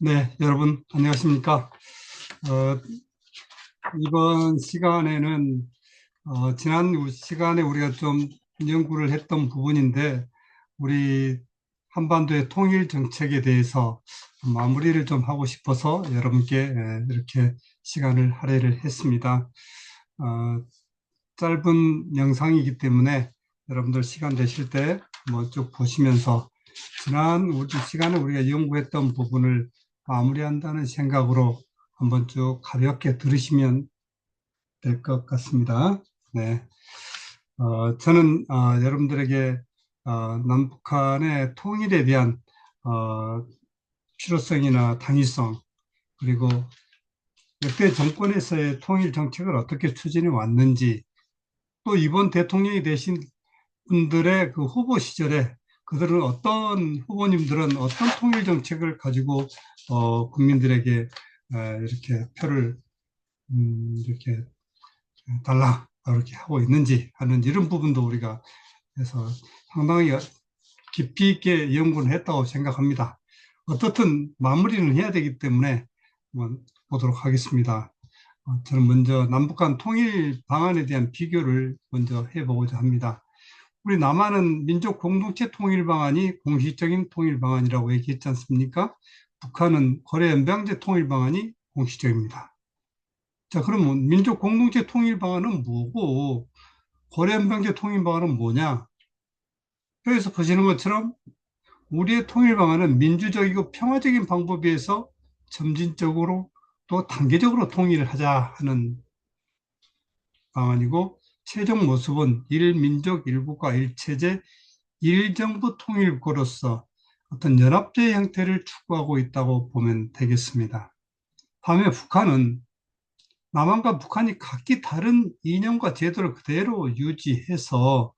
네, 여러분 안녕하십니까? 어, 이번 시간에는 어, 지난 시간에 우리가 좀 연구를 했던 부분인데 우리 한반도의 통일 정책에 대해서 마무리를 좀 하고 싶어서 여러분께 예, 이렇게 시간을 할애를 했습니다. 어, 짧은 영상이기 때문에 여러분들 시간 되실 때 뭐 쭉 보시면서 지난 시간에 우리가 연구했던 부분을 마무리한다는 생각으로 한번 쭉 가볍게 들으시면 될 것 같습니다. 네. 어, 저는 어, 여러분들에게 어, 남북한의 통일에 대한 어, 필요성이나 당위성 그리고 역대 정권에서의 통일 정책을 어떻게 추진해 왔는지 또 이번 대통령이 되신 분들의 그 후보 시절에 그들은 어떤 후보님들은 어떤 통일 정책을 가지고 어, 국민들에게 에, 이렇게 표를 음, 이렇게 달라 이렇게 하고 있는지 하는 이런 부분도 우리가 해서 상당히 깊이 있게 연구를 했다고 생각합니다. 어떻든 마무리는 해야 되기 때문에 한번 보도록 하겠습니다. 어, 저는 먼저 남북한 통일 방안에 대한 비교를 먼저 해보고자 합니다. 우리 남한은 민족 공동체 통일 방안이 공식적인 통일 방안이라고 얘기했지 않습니까? 북한은 거래 연방제 통일 방안이 공식적입니다. 자, 그러면 민족 공동체 통일 방안은 뭐고 거래 연방제 통일 방안은 뭐냐? 여기서 보시는 것처럼 우리의 통일 방안은 민주적이고 평화적인 방법에 의해서 점진적으로 또 단계적으로 통일을 하자 하는 방안이고 최종 모습은 일민족, 일국가, 일체제, 일정부 통일국로서 어떤 연합제 형태를 추구하고 있다고 보면 되겠습니다. 다음에 북한은 남한과 북한이 각기 다른 이념과 제도를 그대로 유지해서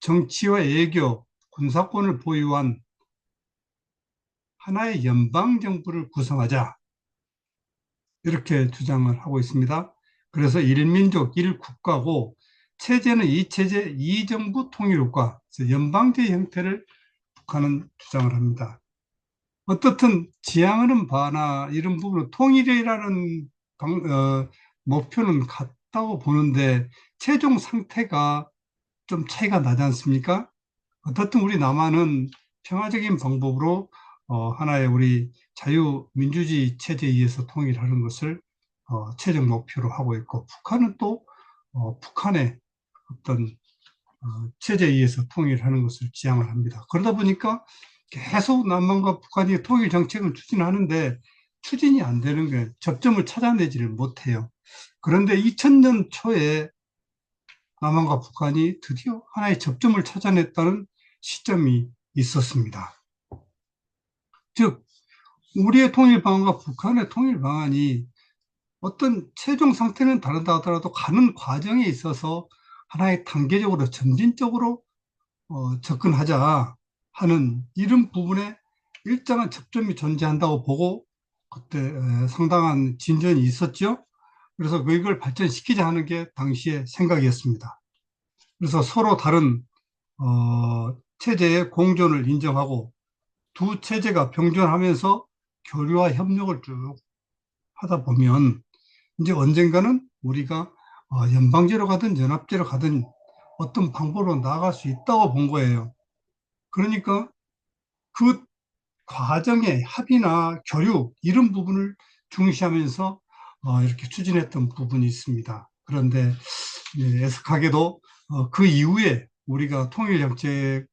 정치와 외교, 군사권을 보유한 하나의 연방정부를 구성하자 이렇게 주장을 하고 있습니다. 그래서 일민족, 일국가고 체제는 이 체제, 이정부 통일국가, 연방제 형태를 북한은 주장을 합니다. 어떻든 지향하는 바나 이런 부분은 통일이라는 방, 어, 목표는 같다고 보는데 최종 상태가 좀 차이가 나지 않습니까? 어떻든 우리 남한은 평화적인 방법으로 어, 하나의 우리 자유민주주의 체제에 의해서 통일하는 것을 어, 최종 목표로 하고 있고 북한은 또 어, 북한의 어떤 어, 체제에 의해서 통일하는 것을 지향을 합니다. 그러다 보니까 계속 남한과 북한이 통일 정책을 추진하는데 추진이 안 되는 거예요. 접점을 찾아내지를 못해요. 그런데 2000년 초에 남한과 북한이 드디어 하나의 접점을 찾아냈다는 시점이 있었습니다. 즉, 우리의 통일 방안과 북한의 통일 방안이 어떤 최종 상태는 다르다 하더라도 가는 과정에 있어서 하나의 단계적으로 점진적으로 어, 접근하자 하는 이런 부분에 일정한 접점이 존재한다고 보고 그때 상당한 진전이 있었죠. 그래서 그걸 발전시키자 하는 게 당시의 생각이었습니다. 그래서 서로 다른 어, 체제의 공존을 인정하고 두 체제가 병존하면서 교류와 협력을 쭉 하다 보면 이제 언젠가는 우리가 어, 연방제로 가든 연합제로 가든 어떤 방법으로 나아갈 수 있다고 본 거예요. 그러니까 그 과정의 합의나 교류 이런 부분을 중시하면서 어, 이렇게 추진했던 부분이 있습니다. 그런데 예, 애석하게도 어, 그 이후에 우리가 통일정책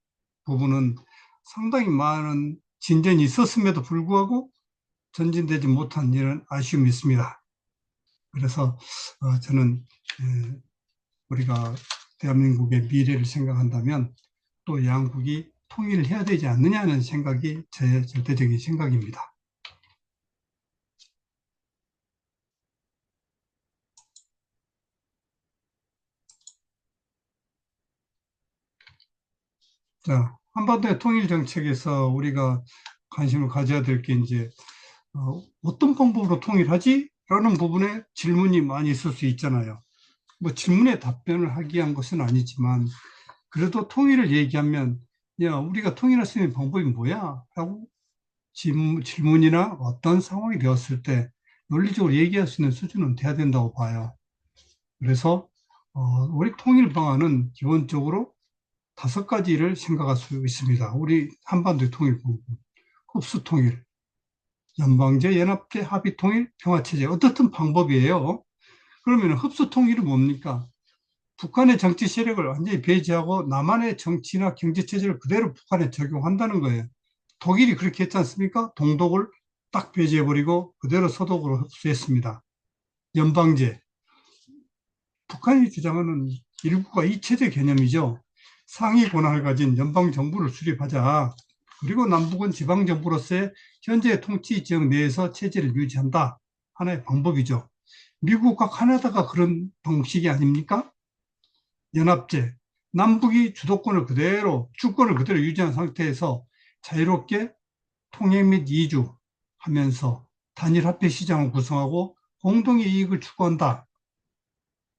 부분은 상당히 많은 진전이 있었음에도 불구하고 전진되지 못한 이런 아쉬움이 있습니다. 그래서 어, 저는 예, 우리가 대한민국의 미래를 생각한다면 또 양국이 통일을 해야 되지 않느냐는 생각이 제 절대적인 생각입니다. 자, 한반도의 통일 정책에서 우리가 관심을 가져야 될 게 이제 어, 떤 방법으로 통일하지? 라는 부분에 질문이 많이 있을 수 있잖아요. 뭐 질문에 답변을 하기 위한 것은 아니지만 그래도 통일을 얘기하면 야 우리가 통일할 수 있는 방법이 뭐야? 라고 질문- 질문이나 어떤 상황이 되었을 때 논리적으로 얘기할 수 있는 수준은 돼야 된다고 봐요. 그래서 어, 우리 통일 방안은 기본적으로 다섯 가지를 생각할 수 있습니다. 우리 한반도의 통일 방법, 흡수 통일, 연방제, 연합제, 합의 통일, 평화 체제 어떻든 방법이에요. 그러면 흡수 통일은 뭡니까? 북한의 정치 세력을 완전히 배제하고 남한의 정치나 경제 체제를 그대로 북한에 적용한다는 거예요. 독일이 그렇게 했지 않습니까? 동독을 딱 배제해버리고 그대로 서독으로 흡수했습니다. 연방제. 북한이 주장하는 일국가 이체제 개념이죠. 상위 권한을 가진 연방정부를 수립하자. 그리고 남북은 지방정부로서의 현재 통치 지역 내에서 체제를 유지한다. 하나의 방법이죠. 미국과 카나다가 그런 방식이 아닙니까? 연합제. 남북이 주도권을 그대로, 주권을 그대로 유지한 상태에서 자유롭게 통행 및 이주 하면서 단일 화폐 시장을 구성하고 공동의 이익을 추구한다.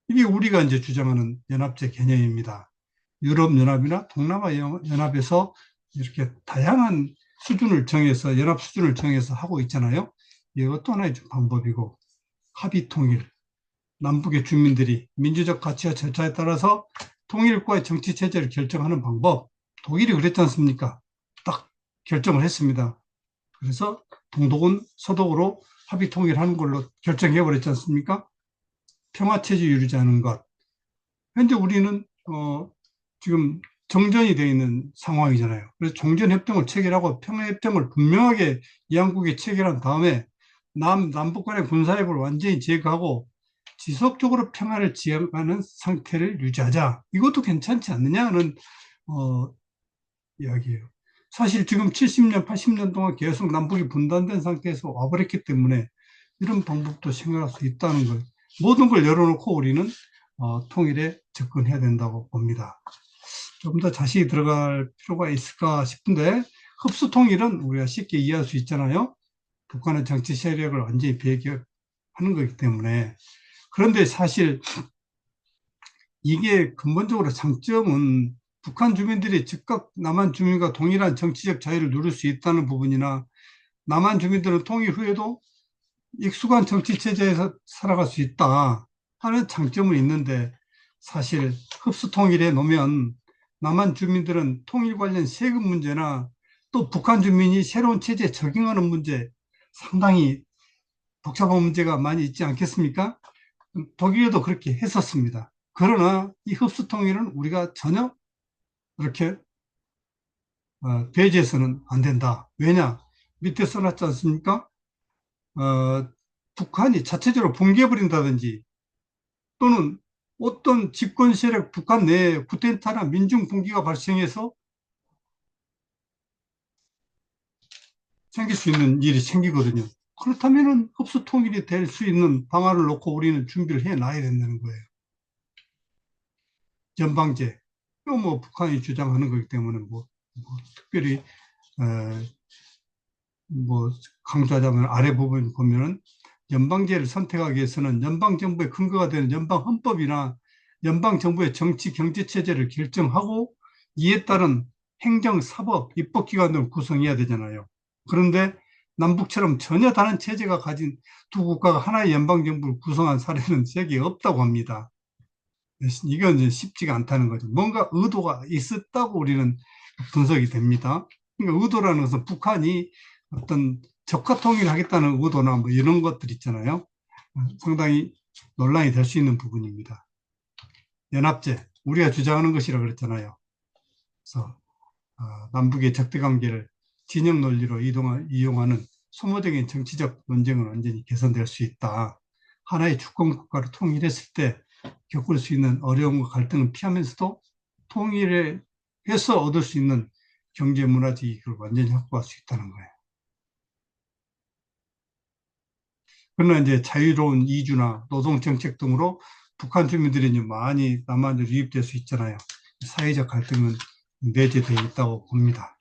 이게 우리가 이제 주장하는 연합제 개념입니다. 유럽연합이나 동남아연합에서 이렇게 다양한 수준을 정해서, 연합 수준을 정해서 하고 있잖아요. 이것도 하나의 방법이고, 합의 통일. 남북의 주민들이 민주적 가치와 절차에 따라서 통일과의 정치 체제를 결정하는 방법. 독일이 그랬지 않습니까? 딱 결정을 했습니다. 그래서 동독은 서독으로 합의 통일하는 걸로 결정해 버렸지 않습니까? 평화 체제 유지하는 것. 현재 우리는 어, 지금 정전이 되어 있는 상황이잖아요. 그래서 종전협정을 체결하고 평화협정을 분명하게 양국이 체결한 다음에 남, 남북 간의 군사협을 완전히 제거하고 지속적으로 평화를 지향하는 상태를 유지하자. 이것도 괜찮지 않느냐는 어, 이야기예요. 사실 지금 70년, 80년 동안 계속 남북이 분단된 상태에서 와버렸기 때문에 이런 방법도 생각할 수 있다는 걸 모든 걸 열어놓고 우리는 어, 통일에 접근해야 된다고 봅니다. 좀더 자세히 들어갈 필요가 있을까 싶은데 흡수 통일은 우리가 쉽게 이해할 수 있잖아요. 북한의 정치 세력을 완전히 배격하는 거기 때문에. 그런데 사실 이게 근본적으로 장점은 북한 주민들이 즉각 남한 주민과 동일한 정치적 자유를 누릴 수 있다는 부분이나 남한 주민들은 통일 후에도 익숙한 정치 체제에서 살아갈 수 있다 하는 장점은 있는데 사실 흡수 통일에 놓으면 남한 주민들은 통일 관련 세금 문제나 또 북한 주민이 새로운 체제에 적응하는 문제 상당히 복잡한 문제가 많이 있지 않겠습니까? 독일에도 그렇게 했었습니다. 그러나 이 흡수 통일은 우리가 전혀 그렇게 어, 배제해서는 안 된다. 왜냐? 밑에 써놨지 않습니까? 어, 북한이 자체적으로 붕괴해버린다든지 또는 어떤 집권 세력 북한 내에 구텐타나 민중 분기가 발생해서 생길 수 있는 일이 생기거든요. 그렇다면 흡수 통일이 될 수 있는 방안을 놓고 우리는 준비를 해 놔야 된다는 거예요. 연방제. 뭐 북한이 주장하는 거기 때문에 뭐, 뭐 특별히 에, 뭐 강조하자면 아래 부분 보면은 연방제를 선택하기 위해서는 연방 정부의 근거가 되는 연방 헌법이나 연방 정부의 정치 경제 체제를 결정하고 이에 따른 행정, 사법, 입법 기관을 구성해야 되잖아요. 그런데 남북처럼 전혀 다른 체제가 가진 두 국가가 하나의 연방정부를 구성한 사례는 세계에 없다고 합니다. 이건 이제 쉽지가 않다는 거죠. 뭔가 의도가 있었다고 우리는 분석이 됩니다. 그러니까 의도라는 것은 북한이 어떤 적화 통일하겠다는 의도나 뭐 이런 것들 있잖아요. 상당히 논란이 될 수 있는 부분입니다. 연합제, 우리가 주장하는 것이라 그랬잖아요. 그래서 어, 남북의 적대 관계를 진영 논리로 이동하, 이용하는 소모적인 정치적 논쟁은 완전히 개선될 수 있다. 하나의 주권 국가로 통일했을 때 겪을 수 있는 어려움과 갈등을 피하면서도 통일해서 얻을 수 있는 경제 문화적 이익을 완전히 확보할 수 있다는 거예요. 그러나 이제 자유로운 이주나 노동 정책 등으로 북한 주민들이 많이 남한으로 유입될 수 있잖아요. 사회적 갈등은 내재되어 있다고 봅니다.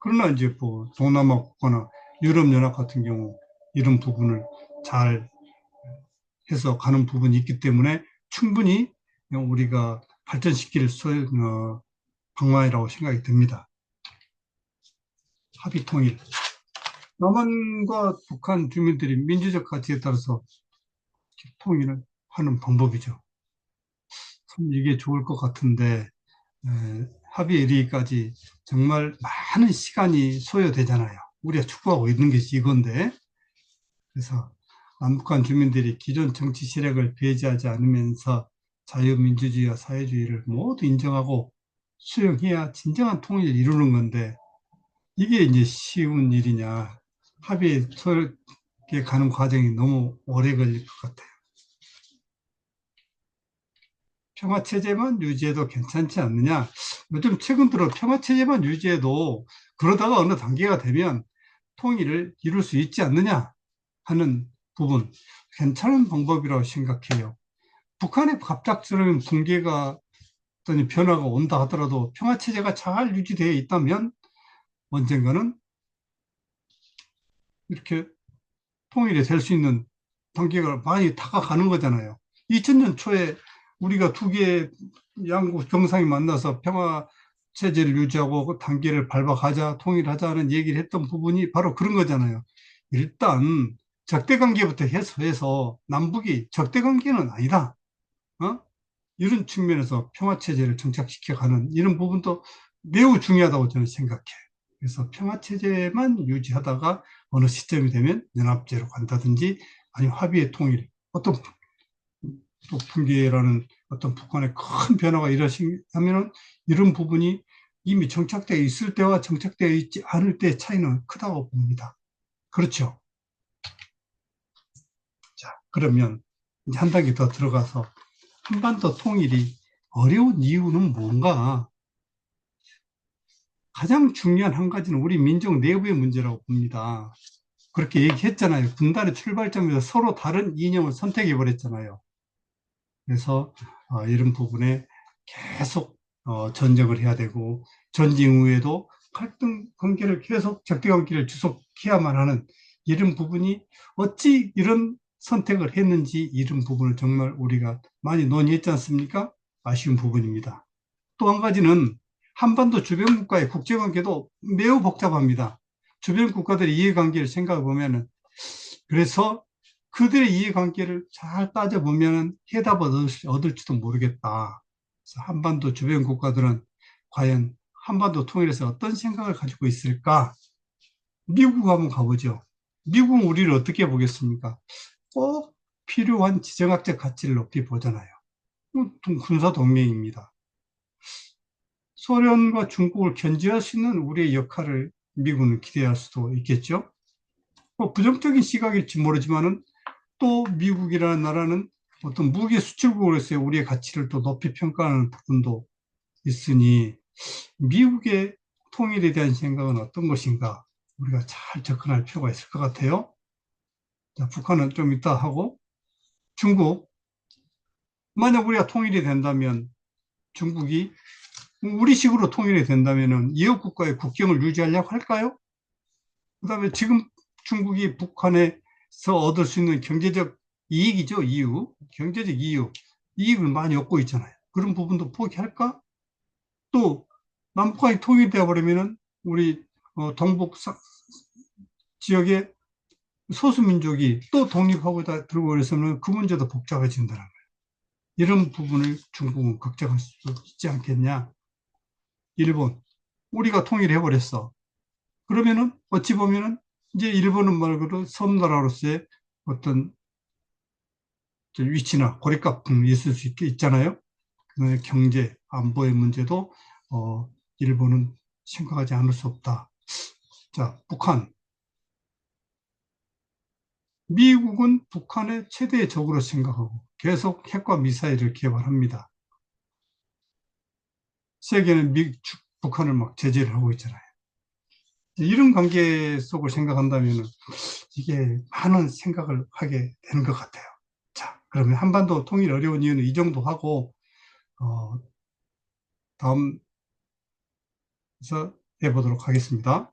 그러나 이제 뭐 동남아 국가나 유럽연합 같은 경우 이런 부분을 잘 해서 가는 부분이 있기 때문에 충분히 우리가 발전시킬 어, 방안이라고 생각이 듭니다. 합의 통일. 남한과 북한 주민들이 민주적 가치에 따라서 통일을 하는 방법이죠. 참 이게 좋을 것 같은데 에, 합의 1위까지 정말 많은 시간이 소요되잖아요. 우리가 추구하고 있는 것이 이건데 그래서 남북한 주민들이 기존 정치 세력을 배제하지 않으면서 자유민주주의와 사회주의를 모두 인정하고 수용해야 진정한 통일을 이루는 건데 이게 이제 쉬운 일이냐 합의에 가는 과정이 너무 오래 걸릴 것 같아요. 평화체제만 유지해도 괜찮지 않느냐 요즘 최근 들어 평화체제만 유지해도 그러다가 어느 단계가 되면 통일을 이룰 수 있지 않느냐 하는 부분. 괜찮은 방법이라고 생각해요. 북한의 갑작스러운 붕괴가 어떤 변화가 온다 하더라도 평화체제가 잘 유지되어 있다면 언젠가는 이렇게 통일이 될 수 있는 단계가 많이 다가가는 거잖아요. 2000년 초에 우리가 두 개의 양국 정상이 만나서 평화 체제를 유지하고 그 단계를 밟아가자, 통일하자는 얘기를 했던 부분이 바로 그런 거잖아요. 일단 적대관계부터 해소해서 남북이 적대관계는 아니다. 어? 이런 측면에서 평화체제를 정착시켜가는 이런 부분도 매우 중요하다고 저는 생각해. 그래서 평화체제만 유지하다가 어느 시점이 되면 연합제로 간다든지 아니면 합의의 통일, 어떤 또 붕괴라는 어떤 북한의 큰 변화가 일어나면 이런 부분이 이미 정착되어 있을 때와 정착되어 있지 않을 때의 차이는 크다고 봅니다. 그렇죠? 자, 그러면 이제 한 단계 더 들어가서 한반도 통일이 어려운 이유는 뭔가? 가장 중요한 한 가지는 우리 민족 내부의 문제라고 봅니다. 그렇게 얘기했잖아요. 분단의 출발점에서 서로 다른 이념을 선택해 버렸잖아요. 그래서 어, 이런 부분에 계속 어, 전쟁을 해야 되고 전쟁 후에도 갈등 관계를 계속 적대 관계를 지속해야만 하는 이런 부분이 어찌 이런 선택을 했는지 이런 부분을 정말 우리가 많이 논의했지 않습니까? 아쉬운 부분입니다. 또 한 가지는 한반도 주변 국가의 국제관계도 매우 복잡합니다. 주변 국가들의 이해관계를 생각해 보면은 그래서 그들의 이해관계를 잘 따져보면 해답을 얻을 지도 모르겠다. 한반도 주변 국가들은 과연 한반도 통일에서 어떤 생각을 가지고 있을까? 미국 한번 가보죠. 미국은 우리를 어떻게 보겠습니까? 꼭 필요한 지정학적 가치를 높이 보잖아요. 군사 동맹입니다. 소련과 중국을 견제할 수 있는 우리의 역할을 미국은 기대할 수도 있겠죠. 뭐 부정적인 시각일지 모르지만은 또 미국이라는 나라는 어떤 무기 수출국으로서의 우리의 가치를 또 높이 평가하는 부분도 있으니 미국의 통일에 대한 생각은 어떤 것인가 우리가 잘 접근할 필요가 있을 것 같아요. 자, 북한은 좀 이따 하고 중국 만약 우리가 통일이 된다면 중국이 우리 식으로 통일이 된다면 이웃 국가의 국경을 유지하려고 할까요? 그 다음에 지금 중국이 북한에 서 얻을 수 있는 경제적 이익이죠, 이유. 경제적 이유. 이익을 많이 얻고 있잖아요. 그런 부분도 포기할까? 또, 남북한이 통일되어 버리면은 우리 어, 동북 사, 지역의 소수민족이 또 독립하고 다 들고 그래서는 그 문제도 복잡해진다는 거예요. 이런 부분을 중국은 걱정할 수 있지 않겠냐. 일본, 우리가 통일해버렸어. 그러면은 어찌 보면은 이제 일본은 말 그대로 섬나라로서의 어떤 위치나 고립값 등이 있을 수 있, 잖아요 경제, 안보의 문제도 어, 일본은 생각하지 않을 수 없다. 자, 북한. 미국은 북한의 최대의 적으로 생각하고 계속 핵과 미사일을 개발합니다. 세계는 미, 북한을 막 제재를 하고 있잖아요. 이런 관계 속을 생각한다면 이게 많은 생각을 하게 되는 것 같아요. 자, 그러면 한반도 통일 어려운 이유는 이 정도 하고, 어, 다음에서 해보도록 하겠습니다.